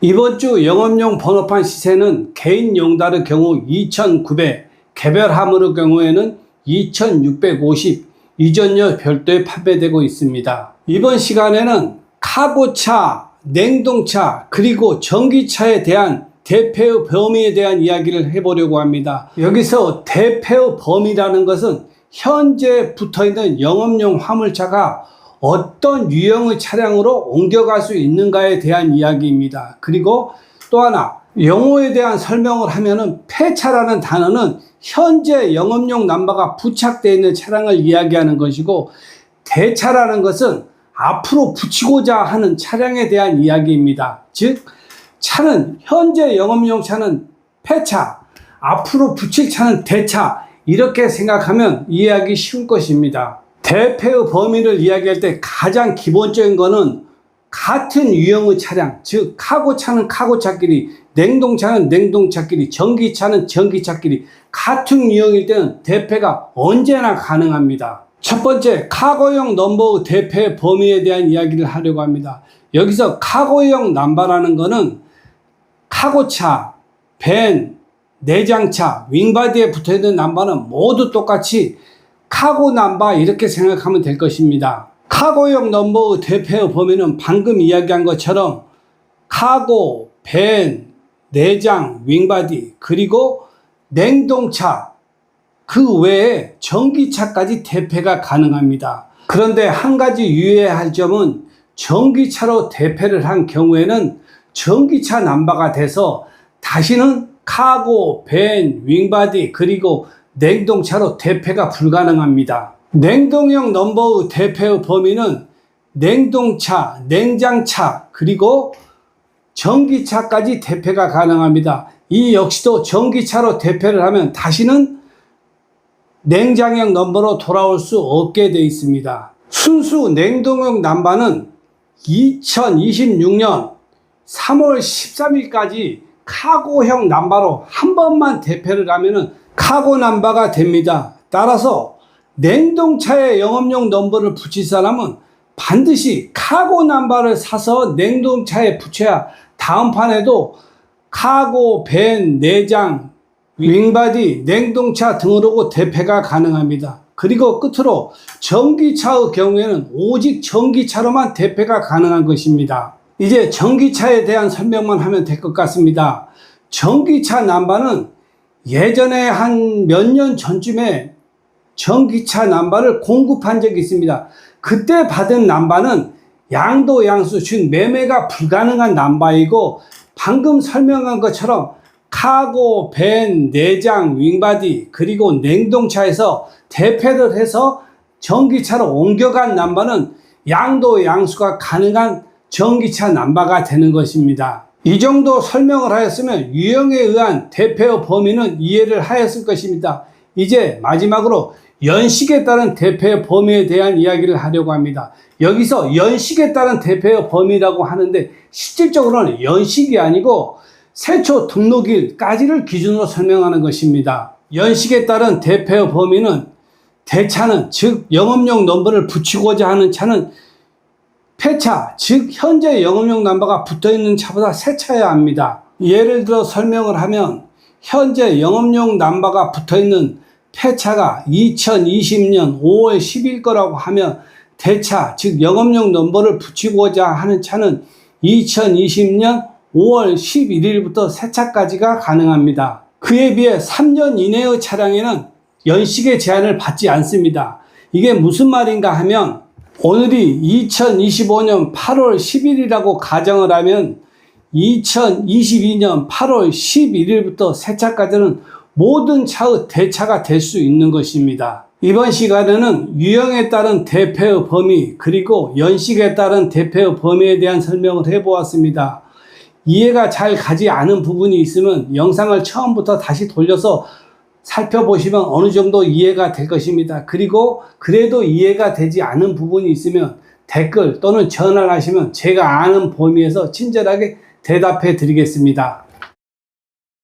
이번 주 영업용 번호판 시세는 개인 용달의 경우 2,900, 개별 화물의 경우에는 2,650, 이전료 별도에 판매되고 있습니다. 이번 시간에는 카고차, 냉동차, 그리고 전기차에 대한 대패의 범위에 대한 이야기를 해보려고 합니다. 여기서 대패의 범위라는 것은 현재 붙어 있는 영업용 화물차가 어떤 유형의 차량으로 옮겨갈 수 있는가에 대한 이야기입니다. 그리고 또 하나, 용어에 대한 설명을 하면은 폐차라는 단어는 현재 영업용 남바가 부착되어 있는 차량을 이야기하는 것이고 대차라는 것은 앞으로 붙이고자 하는 차량에 대한 이야기입니다. 즉, 차는 현재 영업용 차는 폐차, 앞으로 붙일 차는 대차 이렇게 생각하면 이해하기 쉬운 것입니다. 대패의 범위를 이야기할 때 가장 기본적인 거는 같은 유형의 차량, 즉 카고차는 카고차끼리, 냉동차는 냉동차끼리, 전기차는 전기차끼리 같은 유형일 때는 대패가 언제나 가능합니다. 첫 번째, 카고형 넘버의 대패 범위에 대한 이야기를 하려고 합니다. 여기서 카고형 남바라는 거는 카고차, 밴, 내장차, 윙바디에 붙어 있는 남바는 모두 똑같이 카고 남바 이렇게 생각하면 될 것입니다. 카고형 넘버의 대표의 범위는 방금 이야기한 것처럼 카고, 밴, 내장, 윙바디 그리고 냉동차 그 외에 전기차까지 대패가 가능합니다. 그런데 한 가지 유의해야 할 점은 전기차로 대패를 한 경우에는 전기차 남바가 돼서 다시는 카고, 밴, 윙바디 그리고 냉동차로 대패가 불가능합니다. 냉동형 넘버의 대패의 범위는 냉동차, 냉장차, 그리고 전기차까지 대패가 가능합니다. 이 역시도 전기차로 대패를 하면 다시는 냉장형 넘버로 돌아올 수 없게 되어 있습니다. 순수 냉동형 남바는 2026년 3월 13일까지 카고형 남바로 한 번만 대패를 하면은 카고 남바가 됩니다. 따라서 냉동차에 영업용 넘버를 붙일 사람은 반드시 카고 남바를 사서 냉동차에 붙여야 다음 판에도 카고, 밴, 내장, 윙바디, 냉동차 등으로 대패가 가능합니다. 그리고 끝으로 전기차의 경우에는 오직 전기차로만 대패가 가능한 것입니다. 이제 전기차에 대한 설명만 하면 될 것 같습니다. 전기차 남바는 예전에 한 몇 년 전쯤에 전기차 남바를 공급한 적이 있습니다. 그때 받은 남바는 양도 양수, 즉 매매가 불가능한 남바이고 방금 설명한 것처럼 카고, 밴, 내장, 윙바디 그리고 냉동차에서 대패를 해서 전기차로 옮겨간 남바는 양도 양수가 가능한 전기차 남바가 되는 것입니다. 이 정도 설명을 하였으면 유형에 의한 대패의 범위는 이해를 하였을 것입니다. 이제 마지막으로 연식에 따른 대패의 범위에 대한 이야기를 하려고 합니다. 여기서 연식에 따른 대패의 범위라고 하는데 실질적으로는 연식이 아니고 세초 등록일까지를 기준으로 설명하는 것입니다. 연식에 따른 대패의 범위는 대차는 즉 영업용 넘버를 붙이고자 하는 차는 폐차, 즉 현재 영업용 남바가 붙어 있는 차보다 새 차여야 합니다. 예를 들어 설명을 하면 현재 영업용 남바가 붙어 있는 폐차가 2020년 5월 10일 거라고 하면 대차, 즉 영업용 넘버를 붙이고자 하는 차는 2020년 5월 11일부터 새 차까지가 가능합니다. 그에 비해 3년 이내의 차량에는 연식의 제한을 받지 않습니다. 이게 무슨 말인가 하면 오늘이 2025년 8월 10일이라고 가정을 하면 2022년 8월 11일부터 세차까지는 모든 차의 대차가 될 수 있는 것입니다. 이번 시간에는 유형에 따른 대패의 범위 그리고 연식에 따른 대패의 범위에 대한 설명을 해보았습니다. 이해가 잘 가지 않은 부분이 있으면 영상을 처음부터 다시 돌려서 살펴보시면 어느 정도 이해가 될 것입니다. 그리고 그래도 이해가 되지 않은 부분이 있으면 댓글 또는 전화를 하시면 제가 아는 범위에서 친절하게 대답해 드리겠습니다.